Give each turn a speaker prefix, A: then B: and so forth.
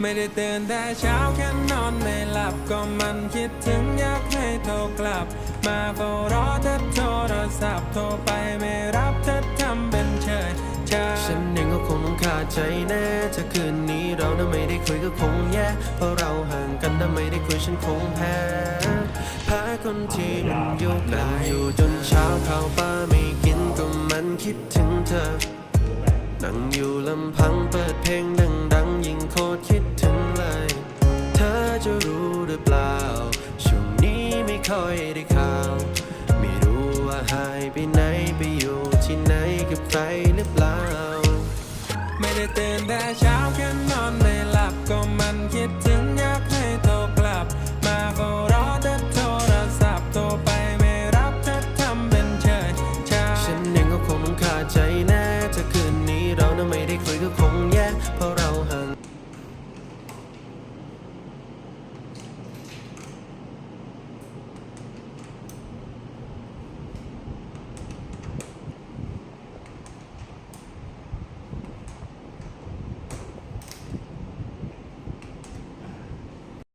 A: ไม่ได้ตื่นแต่เช้าแค่นอนไม่หลับก็มันคิดถึงอยากให้โทรกลับ มาเฝ้ารอเธอโทรศัพท์โทรไปไม่รับเธอทำเป็นเฉยชาฉัน
B: เองก็คงต้องขาดใจแน่ถ้าคืนนี้เราน่ะไม่ได้คุยก็คงแย่เพราะเราห่างกันถ้าไม่ได้คุยฉันคงแพ้แพ้คนที่มันอยู่ไกลอยู่จนเช้าข้าวปลาไม่กินก็มันคิดถึงเธอ นั่งอยู่ลำพังเปิดเพลง ค่อยได้ข่าว ไม่รู้ว่าหายไปไหนไปอยู่ที่ไหนกับใครหรือเปล่า
A: ไม่ได้ตื่นแต่เช้าแค่นอนไม่หลับก็มันคิดถึงอยากให้โทรกลับ มาก็รอแต่โทรศัพท์โทรไปไม่รับเธอทำเป็นเชิญชาฉัน
B: ยังก็คงต้องขาดใจแน่ถ้าคืนนี้เราน่ะไม่ได้คุยก็คงแย่